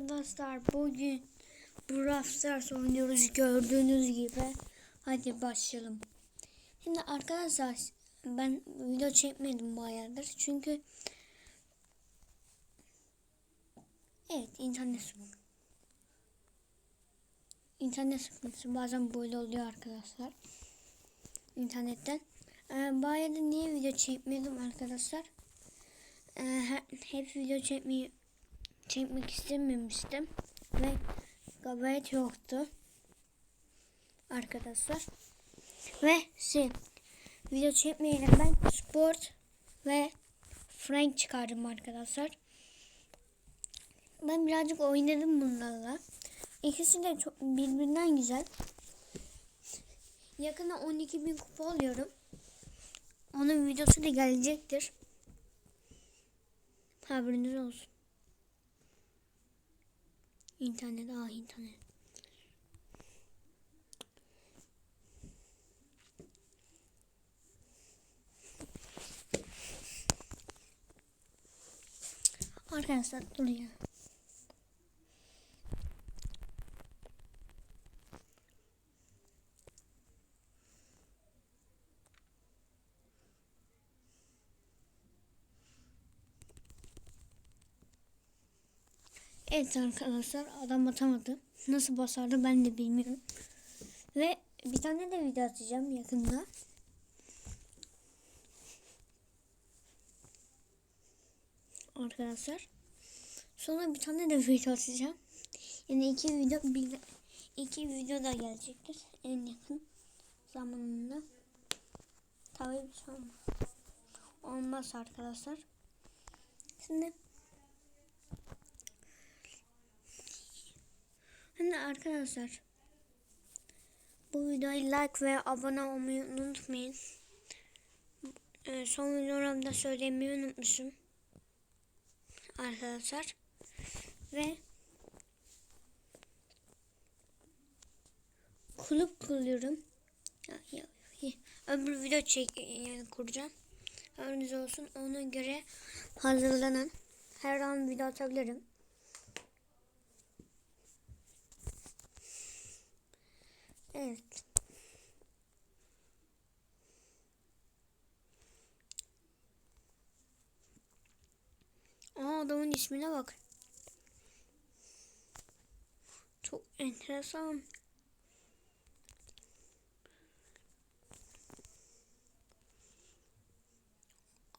arkadaşlar bugün Brawl Stars oynuyoruz gördüğünüz gibi. Hadi başlayalım. Şimdi arkadaşlar ben video çekmedim bayağıdır çünkü Evet internet sıkıntısı. İnternet sıkıntısı bazen böyle oluyor arkadaşlar. İnternetten. Ee, bayağıdır niye video çekmedim arkadaşlar? Ee, he- hep video çekmeyi çekmek istememiştim ve gayet yoktu arkadaşlar. Ve şey video çekmeyelim. Ben sport ve frank çıkardım arkadaşlar. Ben birazcık oynadım bunlarla. İkisi de çok birbirinden güzel. Yakında 12 bin kupa alıyorum. Onun videosu da gelecektir. Haberiniz olsun İnternet, ah internet. Arkadaşlar duruyor. Evet arkadaşlar adam atamadı. Nasıl basardı ben de bilmiyorum. Ve bir tane de video atacağım yakında. Arkadaşlar. Sonra bir tane de video atacağım. Yani iki video bir iki video da gelecektir en yakın zamanında. Tabii bir şey olmaz. Olmaz arkadaşlar. Şimdi Şimdi arkadaşlar bu videoyu like ve abone olmayı unutmayın. Ee, son videomda söylemeyi unutmuşum. Arkadaşlar. Ve kulüp kuruyorum. Ya, ya, ya. Öbür video çek yani kuracağım. Haberiniz olsun. Ona göre hazırlanın. Her an video atabilirim. Evet. Aa adamın ismine bak. Çok enteresan.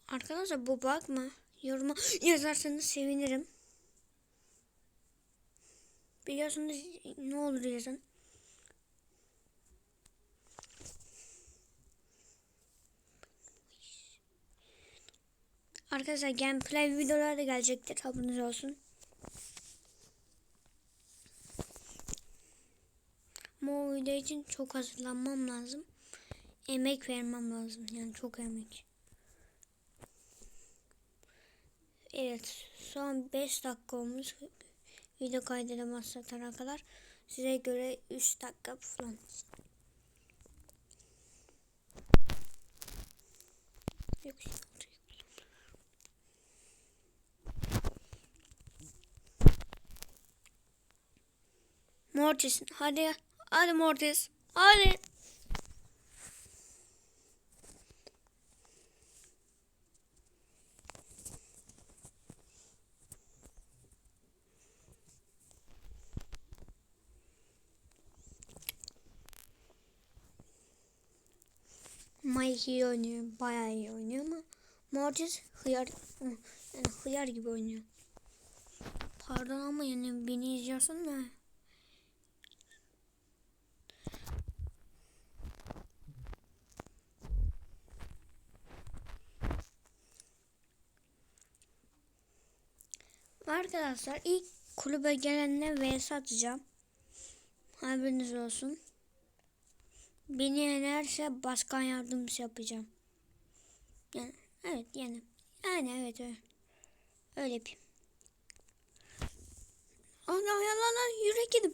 Arkadaşlar bu bak mı? Yoruma yazarsanız sevinirim. Biliyorsunuz ne olur yazın. Arkadaşlar gameplay videoları da gelecektir. Haberiniz olsun. Ama o video için çok hazırlanmam lazım. Emek vermem lazım. Yani çok emek. Evet. Son 5 dakika olmuş. Video kaydedemez satana kadar. Size göre 3 dakika falan. Yok. Mortis hadi hadi Mortis hadi. Mike iyi oynuyor. Bayağı iyi oynuyor ama Mortis hıyar, yani hıyar gibi oynuyor. Pardon ama yani beni izliyorsun da. Arkadaşlar ilk kulübe gelenle vs atacağım. Haberiniz olsun. Beni yenerse başkan yardımcısı yapacağım. Yani evet yani. Yani evet öyle. Öyle yapayım. Ana yalan yürek yedim.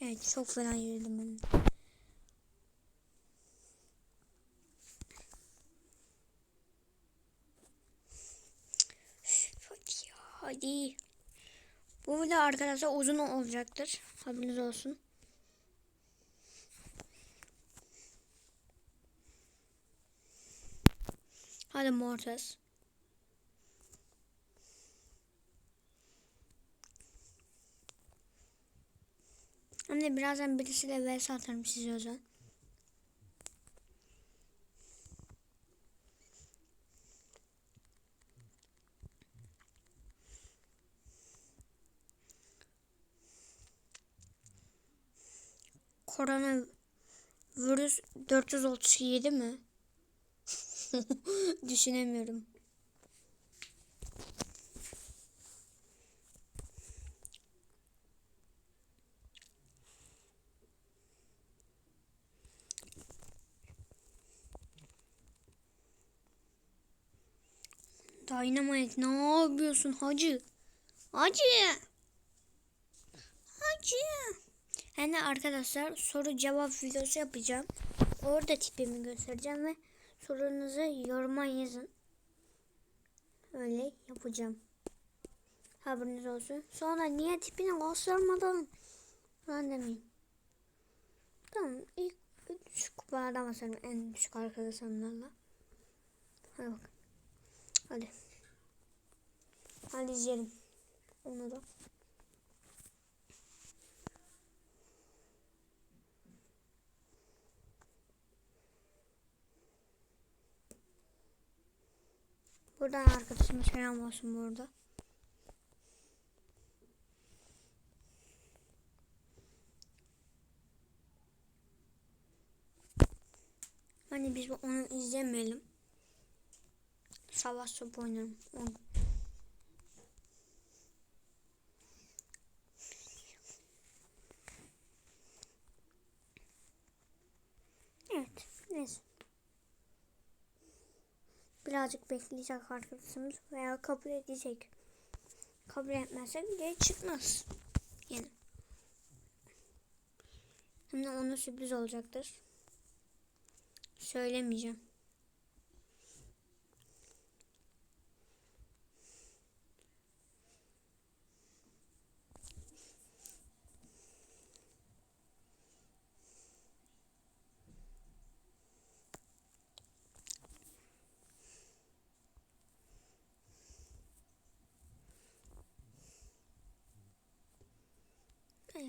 Evet çok fena yürüdüm ben. Hadi. Bu video arkadaşlar uzun olacaktır. Haberiniz olsun. Hadi Mortis. Anne birazdan birisiyle vs atarım size özel. Korona virüs 437 mi? Düşünemiyorum. Dynamite ne yapıyorsun hacı? Hacı. Hacı. De arkadaşlar soru cevap videosu yapacağım. Orada tipimi göstereceğim ve sorunuzu yoruma yazın. Öyle yapacağım. Haberiniz olsun. Sonra niye tipini göstermeden falan demeyin. Tamam ilk düşük kupalardan başlayalım. En düşük arkadaşlarımlarla. Hadi bak. Hadi. Hadi izleyelim. Onu da. Buradan arkadaşıma selam olsun burada. Hani biz onu izlemeyelim. Savaş top. Onu. Evet. Neyse. Birazcık bekleyecek arkadaşımız veya kabul edecek. Kabul etmezse video çıkmaz. Yani. Hem de ona sürpriz olacaktır. Söylemeyeceğim.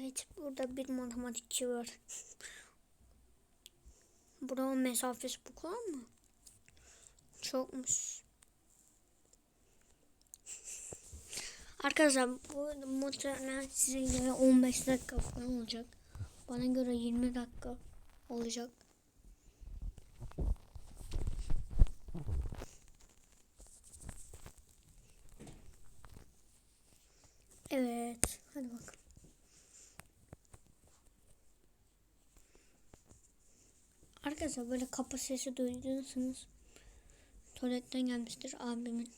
Evet burada bir matematikçi var. Buranın mesafesi bu kadar mı? Çokmuş. Arkadaşlar bu muhtemelen size göre 15 dakika falan olacak. Bana göre 20 dakika olacak. Evet. Hadi bakalım. Arkadaşlar böyle kapı sesi duyduysanız tuvaletten gelmiştir abimin.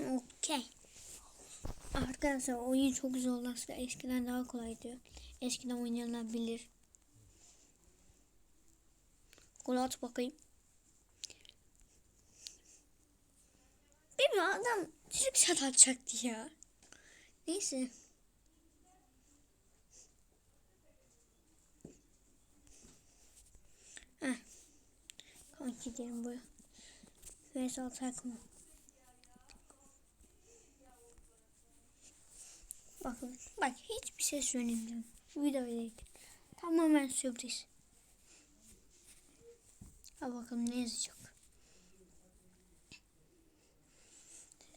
Okey. Arkadaşlar oyun çok aslında. Eskiden daha kolaydı. Eskiden oynayanlar bilir. Gol bakayım. Bir adam atacaktı ya. Neyse. Heh. Kanki diyelim bu. Veysel takma. Bakın bak hiçbir şey söylemiyorum. Video değil. Tamamen sürpriz. Ha bakalım ne yazacak.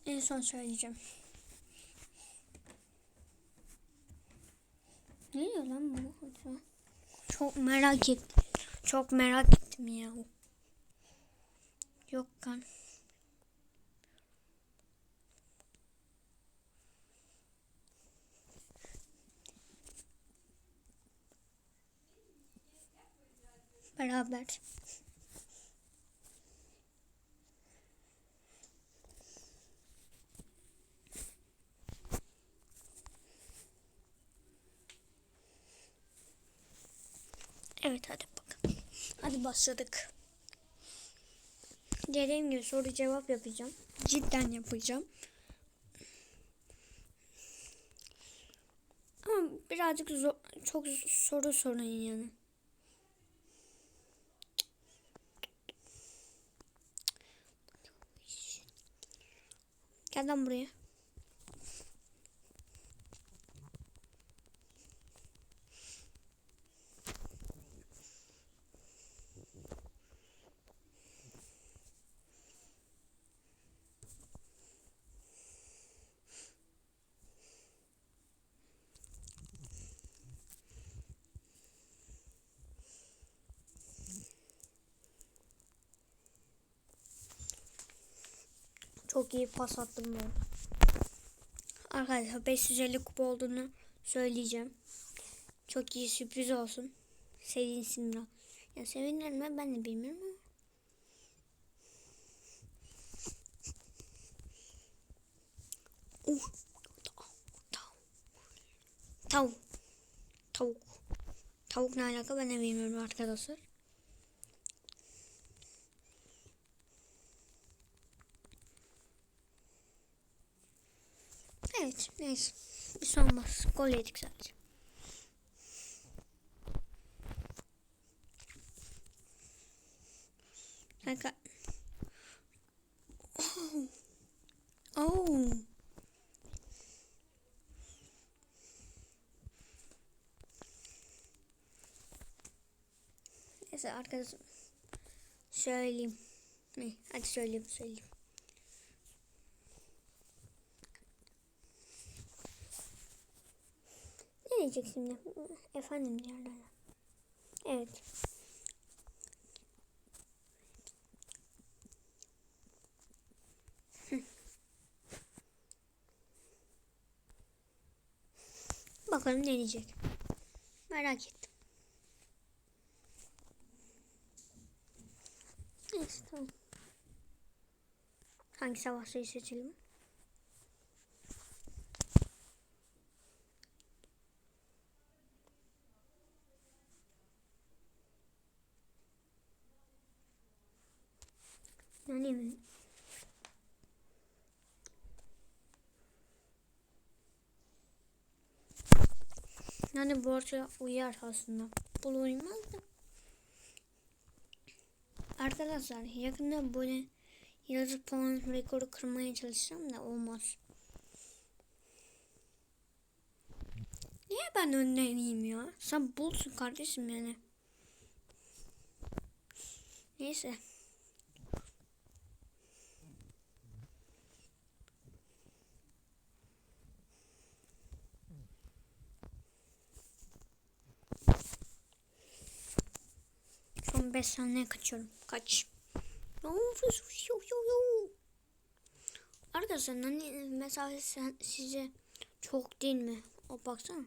En son söyleyeceğim. Ne diyor lan bu? Çok merak ettim. Çok merak ettim ya. Yok kan. Beraber. Evet hadi bakalım. Hadi başladık. Dediğim gibi soru cevap yapacağım. Cidden yapacağım. Ama birazcık zor, çok soru sorun yani. Gel lan buraya. Çok iyi pas attım arada. Arkadaşlar 550 kupa olduğunu söyleyeceğim. Çok iyi sürpriz olsun. Sevinsinler. Ya sevinirler mi ben de bilmiyorum ama. Uh. Tavuk. Tavuk. Tavuk ne alaka ben de bilmiyorum arkadaşlar. Evet neyse. Bir son olmaz. Gol yedik sadece. Kanka. Oh. Oh. Neyse arkadaşım. Söyleyeyim. Hadi söyleyeyim söyleyeyim. Ne diyecek şimdi? Efendim diyorlar. Evet. Bakalım ne diyecek. Merak ettim. Neyse tamam. Hangi savaşçıyı seçelim? Yani mi? Yani bu arada uyar aslında. Bu uymaz da. Arkadaşlar yakında böyle yazı puan rekoru kırmaya çalışacağım da olmaz. Niye ben önleriyim ya? Sen bulsun kardeşim yani. Neyse. Son 5 saniye kaçıyorum. Kaç. Arkadaşlar hani mesafe size çok değil mi? O baksana.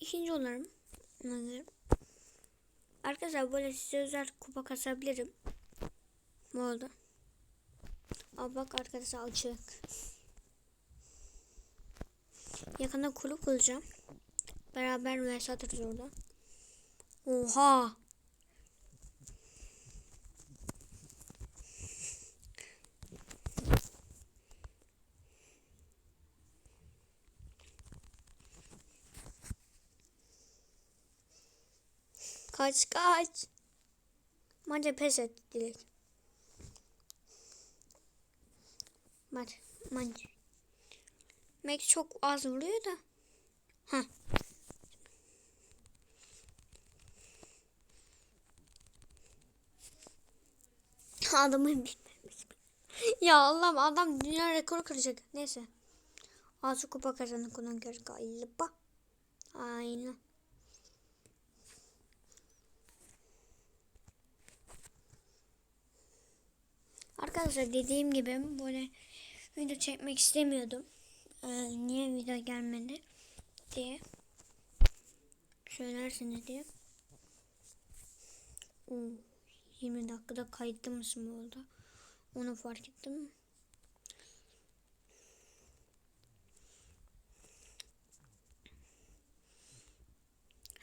İkinci olurum. Arkadaşlar böyle size özel kupa kasabilirim. Bu oldu. Al bak arkadaşlar açık. Yakında kulüp kuracağım. Beraber vs atarız orada. Oha. Kaç kaç. Bence pes et direkt. Bak bence. Max çok az vuruyor da. Heh. Adamı ya Allah'ım adam dünya rekoru kıracak. Neyse. Altı kupa kazandık onun göre galiba. Aynen. Arkadaşlar dediğim gibi böyle video çekmek istemiyordum. Ee, niye video gelmedi diye söylersiniz diye. Oo, 20 dakikada kayıtlı mısın bu arada? Onu fark ettim.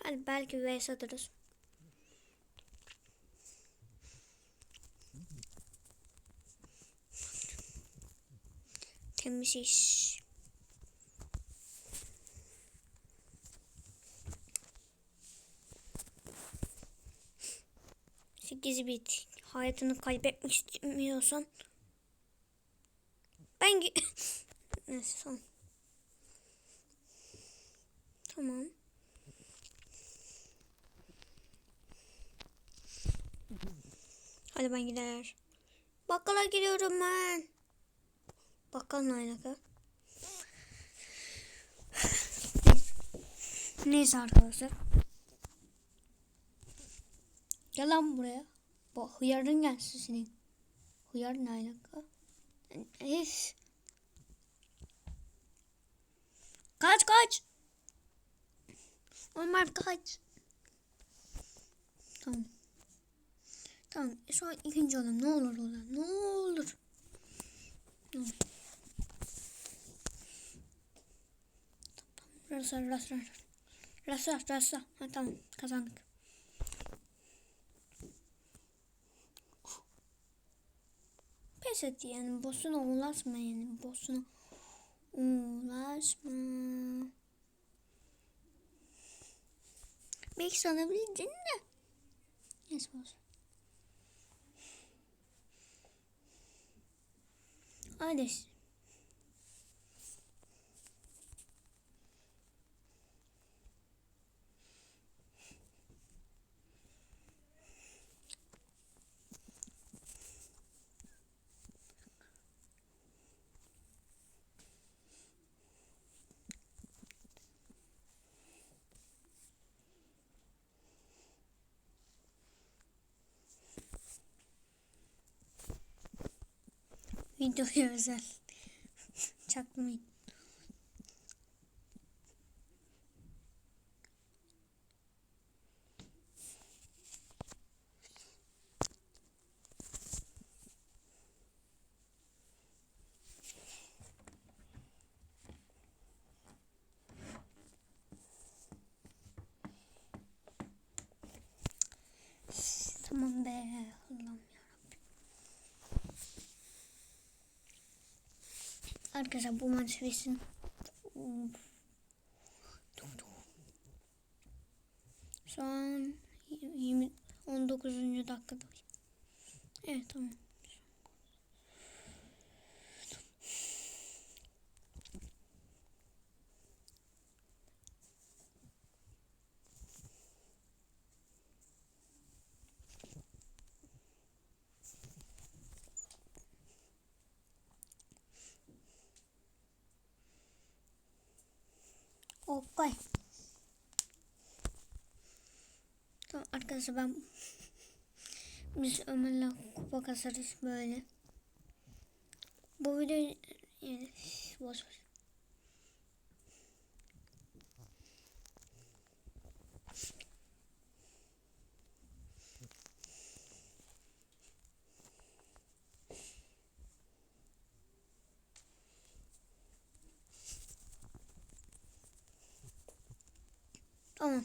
Hadi belki vs atarız. Temizliyiz. Sekiz bit. Hayatını kaybetmek istemiyorsan ben Neyse tamam. Tamam. Hadi ben gider. Bakkala gidiyorum ben. Bakkal ne alaka? Neyse arkadaşlar. Gel lan buraya. Bu hıyarın gelsin senin. Hıyar ne alaka? Üf. Kaç kaç. Ömer kaç. Tamam. Tamam. Şu an ikinci olalım. Ne olur olalım. Ne olur. Ne. Rasa rasa rasa. Rasa rasa. Ha tamam kazandık. Pes et yani bossuna ulaşma yani bossuna ulaşma. Belki sana bildin de. Neyse olsun. Hadi. Videoya özel. Çakmayın. Tamam be. Allah'ım. Arkadaşlar bu maç bitsin. Şu an 20, 19. dakikada. Evet tamam. Okay. Tamam arkadaşlar ben biz Ömer'le kupa kasarız böyle. Bu video yani boş ver. Tamam.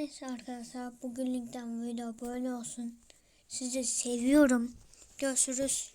Neyse arkadaşlar bugünlükten video böyle olsun. Sizi seviyorum. Görüşürüz.